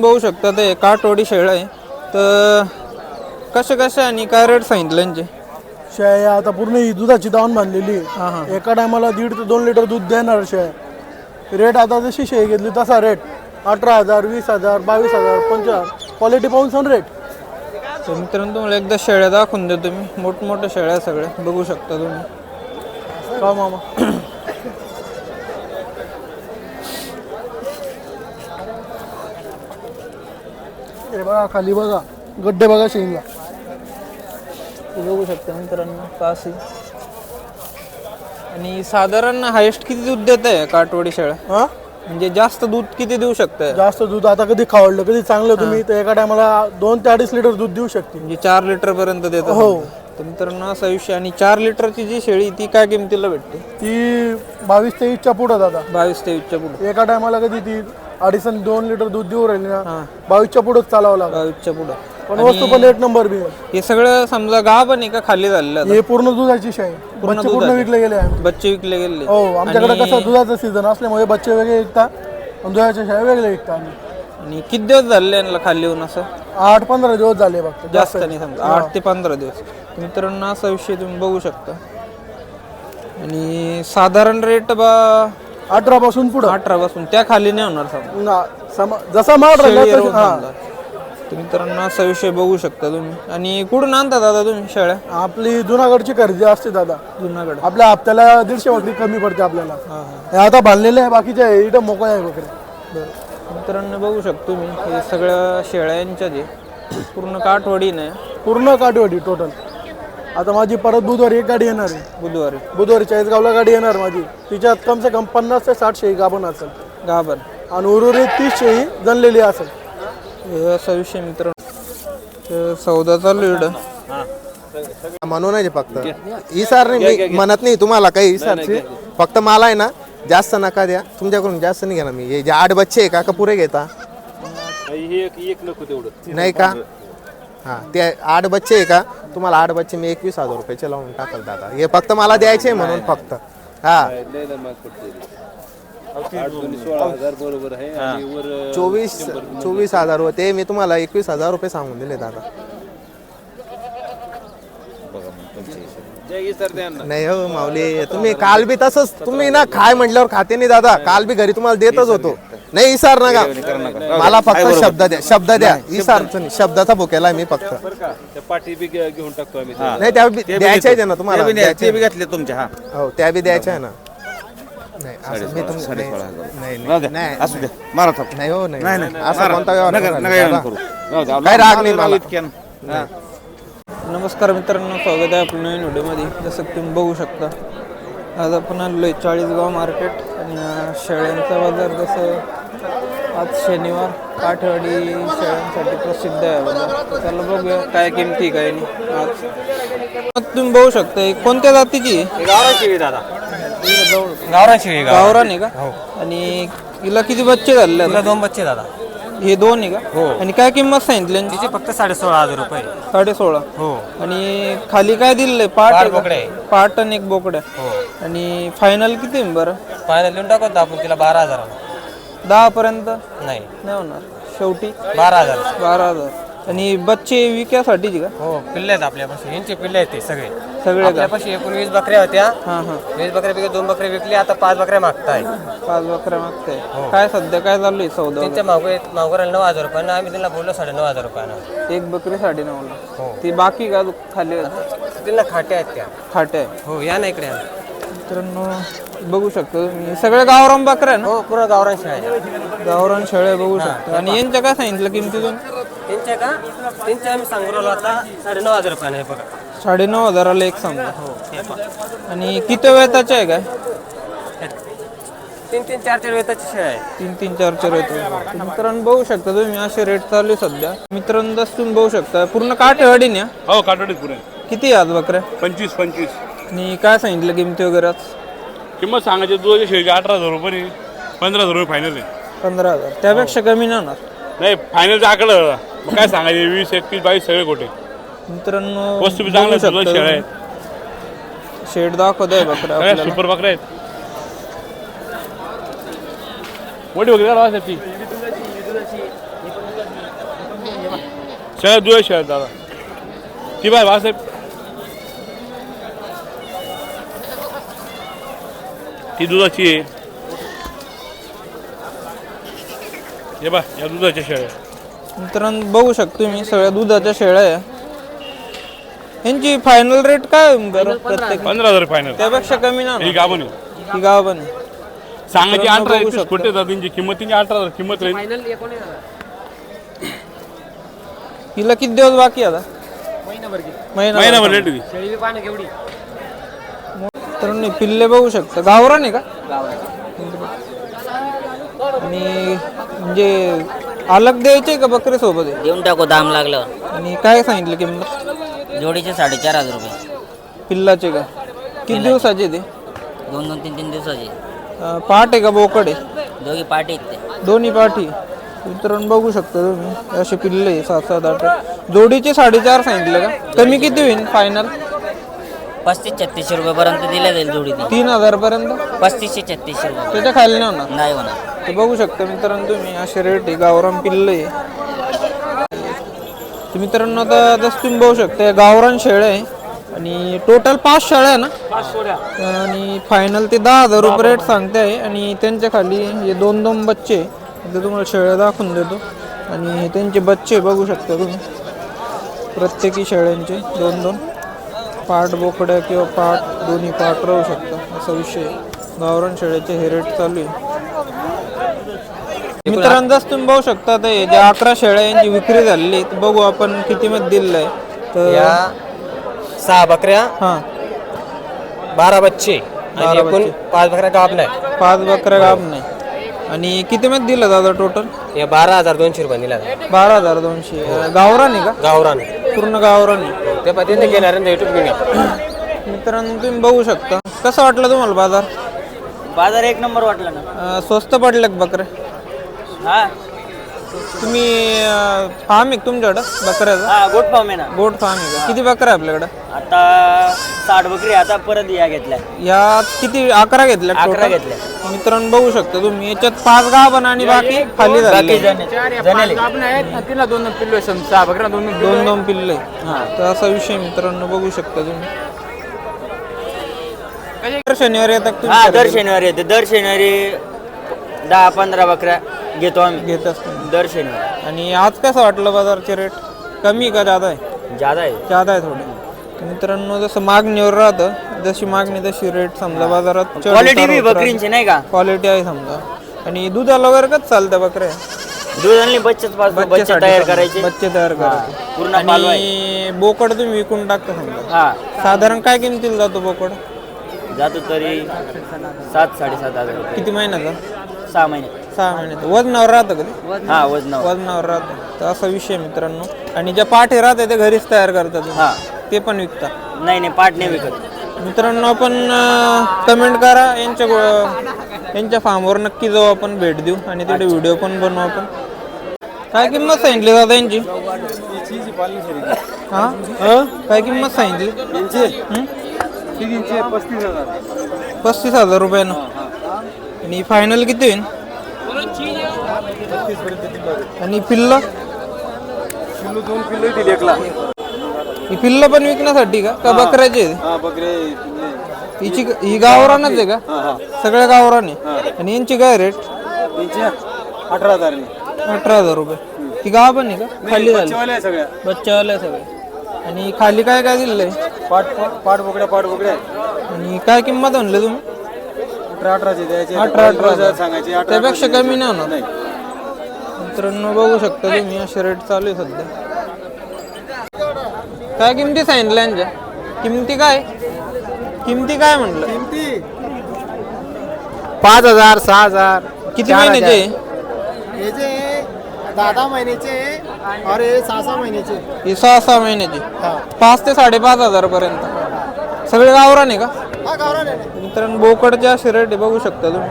बघू शकता ते काठवडी शेळ आहे. तर कसे कसे आणि काय रेट सांगितलं यांचे? शेळ्या या आता पूर्ण ही दुधाची दावण बांधलेली हां हां. एका टायमाला दीड ते दोन लिटर दूध देणार शेळ्या. रेट आता जशी शेळी घेतली तसा रेट अठरा हजार वीस हजार बावीस हजार पंचवीस क्वालिटी पाहून सण रेट तर मित्रांनो तुम्हाला एकदा शेळ्या दाखवून देतो मी. मोठमोठ्या शेळ्या आहे सगळ्या. बघू शकता तुम्ही. का मामा. बघा खाली बघा. गड्डे बघा शेंगला बघू शकता मित्रांनो कासी आणि साधारण हायेस्ट किती दूध देत आहे काठवडी शेळ्या? हा? म्हणजे जास्त दूध किती देऊ शकते जास्त दूध आता कधी खावडलं कधी चांगलं तुम्ही तर एका टायमाला दोन ते अडीच लिटर दूध देऊ शकते. म्हणजे चार लिटर पर्यंत देतात हो. तर मित्रांनो असा विषय आणि चार लिटरची जी शेळी ती काय किमतीला भेटते? ती बावीस तेवीसच्या पुढं दादा. बावीस तेवीसच्या पुढे. एका टायमाला कधी ती अडीच आणि दोन लिटर दूध देऊ राहिली ना बावीसच्या पुढंच चालावं लागलं. बावीसच्या पुढे. पण वस्तू पण एक नंबर बी आहे. हे सगळं समजा गाव पण आहे का खाली झालेलं आता? हे पूर्ण दुधाची शाही. बच्चे पूर्ण विकले गेले आहे बच्चे विकले गेले. हो आमच्याकडे कसं दुधाचं सीझन असल्यामुळे बच्चे वेगळे विकतात आणि दुधाच्या शाळा वेगळे विकतात. आणि किती दिवस झाले यांना खाली येऊन असं? आठ पंधरा दिवस झाले फक्त. जास्त नाही समजा. आठ ते पंधरा दिवस. मित्रांनो असा विषय तुम्ही बघू शकता. आणि साधारण रेट बा अठरा पासून पुढं? अठरा पासून त्या खाली नाही होणार समजा जसा माल राहिला शेळी तशी- येऊन हा. समजा. तर मित्रांनो असा विषय बघू शकता तुम्ही. आणि कुठून आणता दादा तुम्ही शेळ्या? आपली जुनागडची खरेदी असते दादा. जुनागड. आपल्या हप्त्याला दीडशे बकरी कमी पडते आपल्याला. हा आता बांधलेले आहे बाकीच्या आहे, इथं मोकळ्या आहे बकरी. मित्रांनो बघू शकतो मी. हे सगळ्या शेळ्यांच्या जे पूर्ण काठवडी नाही. पूर्ण काठीवाडी टोटल आता माझी परत बुधवारी एक गाडी येणार आहे. बुधवारी. बुधवारी चाळीसगावला गाडी येणार माझी. तिच्यात कम से कम पन्नास ते साठ शेळी गाभण असेल. गाभण आणि उर्वरित तीस शेळी जनलेली असेल. हे असा विषय मित्रांनो. तर सौदा चालू आहे इकडं. म्हणून आहे फक्त इसार नाही मी म्हणत नाही तुम्हाला काही इसारची फक्त मला आहे ना जास्त नका द्या. तुमच्याकडून जास्त नाही घेणार मी. हे जे आठ बच्चे आहे का का पुरे घेता? नाही का? हां ते आठ बच्चे आहे का? तुम्हाला आठ बच्चे मी एकवीस हजार रुपयाचे लावून टाकल दादा. हे फक्त मला द्यायचे आहे म्हणून फक्त. हां. चोवीस चोवीस हजार होते. मी तुम्हाला एकवीस हजार रुपये सांगून दिले दादा. नाही हो माऊली तुम्ही काल बी तसंच तुम्ही ना काय म्हटल्यावर खाते नाही दादा. काल बी घरी तुम्हाला देतच होतो. नाही इसार नका. मला फक्त शब्द द्या शब्द द्या. इसारचं नाही शब्दाचा भुकेला मी फक्त. पाठी बी घेऊन टाकतो नाही त्या द्यायच्या आहे ना तुम्हाला. घातले तुमच्या हा. हो त्या बी द्यायच्या आहे ना. नाही हो नाही असं कोणता. काय राग नाही मला. नमस्कार मित्रांनो स्वागत आहे आपल्या नवीन व्हिडिओमध्ये. जसं तुम्ही बघू शकता आज आपण आलो आहे चाळीसगाव मार्केट आणि शेळ्यांचा बाजार. जसं आज शनिवार काठवाडी शेळ्यांसाठी प्रसिद्ध आहे बाजार. तर चला बघूया काय किमती काय नाही. आज मग तुम्ही बघू शकता कोणत्या जातीची आहे? गावरान शेळी गाव गावरान आहे का आणि हिला किती बच्चे झाले दोन बच्चे दादा. हे दोन आहे का? आणि काय किंमत सांगितली? यांची? तिचे फक्त साडे सोळा हजार रुपये साडे सोळा हो. आणि खाली काय दिलेलं पाट आहे का? बोकडे. पाट आणि एक बोकड. आहे. हो. आणि फायनल किती आहे बरं? फायनल लिहून टाकतो आपण तिला बारा हजार दहा पर्यंत नाही. नाही होणार. शेवटी? बारा हजार. बारा हजार. आणि बच्चे विक्यासाठीची का? हो पिल्ले आहेत आपल्यापाशी. यांचे पिल्ले आहेत ते सगळे. सगळे का? आपल्यापाशी एकूण वीस बकऱ्या होत्या. हां हां. वीस बकऱ्या पैकी दोन बकऱ्या विकली आता पाच बकऱ्या मागताय. पाच बकऱ्या मागते काय सध्या काय चालू आहे सौदा त्यांच्या मागू मागोराला नऊ हजार रुपयानं आम्ही त्यांना बोललो साडे नऊ हजार रुपयानं. एक बकरी साडे नऊला हो. ती बाकी का खाली त्यांना खाट्या आहेत त्या. खाटे हो या ना इकडे या. मित्रांनो बघू शकतो सगळे गावरान बकऱ्या ना? हो पूर्ण गावरान आहेत. गावरान शेळे बघू शकतो. आणि यांच्या काय सांगितलं किमतीतून? त्यांच्या का? त्यांच्या आम्ही सांगू राहिलो आता साडे नऊ हजार रुपयानं हे बघा. साडे नऊ हजाराला एक सांगा. हो हे. आणि किती वेताचे आहे काय? तीन तीन चार चार वेताची आहे. तीन तीन चार चार येतो मित्रांनो बघू शकता तुम्ही असे रेट चालू आहे सध्या. मित्रांनो जसं तुम्ही बघू शकता. पूर्ण काठेवाडी ना हो? काटोडीत पुरे किती आज बकऱ्या? पंचवीस पंचवीस. आणि काय सांगितलं किमती वगैरे आज? किंमत सांगायची दुधाची शेळीची अठरा हजार रुपये पंधरा हजार रुपये फायनल आहे. पंधरा हजार. त्यापेक्षा कमी नाही होणार. नाही फायनलचं आकडं काय सांगायचे? वीस एकवीस बावीस सगळे कोटे मित्रांनो वस्तू बी बघू सगळं शकता. तुम्ही. आहेत. शेड दाखवत आहे सगळ्या आपल्याला. सुपर बकऱ्या आहेत. मोठी बकरी काय ती सगळ्या शेळ्या आहेत दादा. ती बाय बासाहेब ती दुधाची आहे. हे बा या दुधाच्या शेळ्या मित्रांनो बघू शकतो तुम्ही सगळ्या दुधाच्या शेळ्या आहे. यांची फायनल रेट काय आहे बरं प्रत्येक पंधरा हजार फायनल त्यापेक्षा कमी ना ही गाभण आहे. ही गाव पण आहे. सांगायची मित्रांनो अठरा बघू एकवीस शकता. कुठे जातात त्यांची किंमत त्यांची अठरा हजार किंमत राहील हिला किती दिवस बाकी आहे आता? महिना महिनाभर. रेट होती तर नाही पिल्ले बघू शकता. गावरान आहे का? आणि म्हणजे अलग द्यायचे का बकरे सोबत? आहे देऊन टाकू दाम लागलं. आणि काय सांगितलं किंमत? जोडीचे साडेचार हजार रुपये. पिल्लाचे का? किती दिवसाचे ते? दोन दोन तीन तीन दिवसाचे. अं, पाट आहे का बोकड आहे? दोघी पार्टी आहेत ते. दोन्ही पाठी मित्रांनो बघू शकता तुम्ही. असे पिल्ले आहे, सात सात आठ जोडीचे साडेचार सांगितलं का? कमी किती होईल फायनल पस्तीस छत्तीसशे रुपयेपर्यंत दिल्या जाईल जोडी ती. तीन हजार पर्यंत पस्तीसशे छत्तीसशे रुपये. त्याच्याखाली नाही होणार? नाही होणार. ते बघू शकता मित्रांनो तुम्ही असे रेट आहे गावरान पिल्ले. आहे तर मित्रांनो आता जसं तुम्ही बघू शकता गावरान शेळ्या आहे. आणि टोटल पाच शेळ्या आहे ना? आणि फायनल ते दहा हजार रुपये रेट सांगते आहे आणि त्यांच्या खाली हे दोन दोन बच्चे आहे. ते तुम्हाला शेळ्या दाखवून देतो. आणि हे त्यांचे बच्चे बघू शकता तुम्ही. प्रत्येकी शेळ्यांचे दोन दोन. पाठ बोकड्या किंवा पाठ दोन्ही पाठ राहू शकता असा विषय. गावरान शेळ्याचे हे रेट चालू आहे. मित्रांनो जसं तुम्ही बघू शकता हे जे अकरा शेळ्या यांची विक्री झालेली तर बघू आपण किती मध्ये दिलेलं आहे. तर या सहा बकऱ्या हां. बारा बच्चे. आणि एकूण. पाच बकऱ्या गाब नाही. पाच बकऱ्या गाब नाही. आणि किती मध्ये दिलं दादा टोटल हे बारा हजार दोनशे रुपये दिला. बारा हजार दोनशे. अं, गावरान आहे का? गावरान. पूर्ण गावरान आहे. ते पद्धतीने घेणार युट्यूब घेऊन मित्रांनो तुम्ही बघू शकता. कसं वाटलं तुम्हाला बाजार? बाजार एक नंबर वाटला ना. अं, स्वस्त पडले बकरे. हा. तुम्ही फार्म आहे का तुमच्याकडं बकऱ्याचा? हा गोट फार्म आहे ना. गोट फार्म आहे का? किती बकऱ्या आहे आपल्याकडं? आता साठ बकरी आता परत या घेतल्या. या किती अकरा घेतल्या अकरा total? घेतल्या. मित्रांनो बघू शकता तुम्ही. याच्यात पाच गाभण आणि बाकी खाली झाले दोन दोन पिल्लो सहा बकऱ्या दोन दोन दोन पिल्ले तर असा विषय मित्रांनो बघू शकता तुम्ही. दर शनिवारी येतात तुम्ही हा दर? शनिवारी येते. दर शनिवारी दहा पंधरा बकऱ्या. घेतो आम्ही. घेत. असतो दर शनिवारी. आणि आज कसं वाटलं बाजारचे रेट कमी का जादा आहे? ज्यादा आहे. जादा आहे थोडे. तर मित्रांनो जसं मागणीवर राहतं जशी मागणी तशी रेट समजा बाजारात क्वालिटी बी बकरींची नाही का? क्वालिटी आहे समजा. आणि दुधाला वगैरे कसं चालतं बकऱ्या. दूध आणि बच्चेच बच्चे बच्चेसाठी तयार समजा. करायचे. बच्चे तयार करायचे. पूर्ण आणि बोकड तुम्ही विकून टाकता समजा. हा. साधारण काय किमतीला जातो बोकड? जातो तरी सात साडेसात हजार रुपये. किती महिन्याचा? सहा महिने. सहा महिन्याचा वजनावर राहतं कधी हा वजनावर. वजनावर राहतं. तर असा विषय मित्रांनो. आणि ज्या पाठी राहते ते घरीच तयार करतात. हा. ते पण विकता नाही नाही पाठ नाही विकत. मित्रांनो आपण कमेंट करा. यांच्या गो- यांच्या फार्मवर नक्की जाऊ आपण भेट देऊ. आणि तिथे व्हिडिओ पण बनवू आपण. काय किंमत सांगितली दादा यांची? हा? काय किंमत सांगितली? हं? पस्तीस हजार. रुपयानं. आणि फायनल किती होईल आणि पिल्ल? दोन किलो दिली एकला. ही पिल्ल पण विकण्यासाठी का? का बकऱ्याची? हा बकरे हिची ही गावरानच आहे का? सगळ्या गावरान? आणि यांची काय रेट अठरा हजार अठरा हजार रुपये. ती गाव पण आहे का? खाली झाली. सगळ्या. बच्चावाल्या सगळे आणि खाली काय काय दिलंय पाठ पाठ बोकड्या पाठ बोकड्या. आणि काय किंमत म्हणले तुम्ही? अठरा अठराचे द्यायचे अठरा अठरा हजार. सांगायचे अठरा त्यापेक्षा कमी नाही होणार. मित्रांनो बघू शकता तुम्ही असे रेट चालू आहे सध्या. काय किमती सांगितल्या यांच्या? किमती काय? किमती काय म्हटलं? पाच हजार सहा हजार किती महिन्याचे दहा दहा महिन्याचे और हे सहा सहा महिन्याचे. हे सहा सहा महिन्याचे पाच ते साडेपाच हजार पर्यंत सगळे गावरान आहे का? हा गावरान मित्रांनो बोकडचे असे रेट बघू शकता तुम्ही.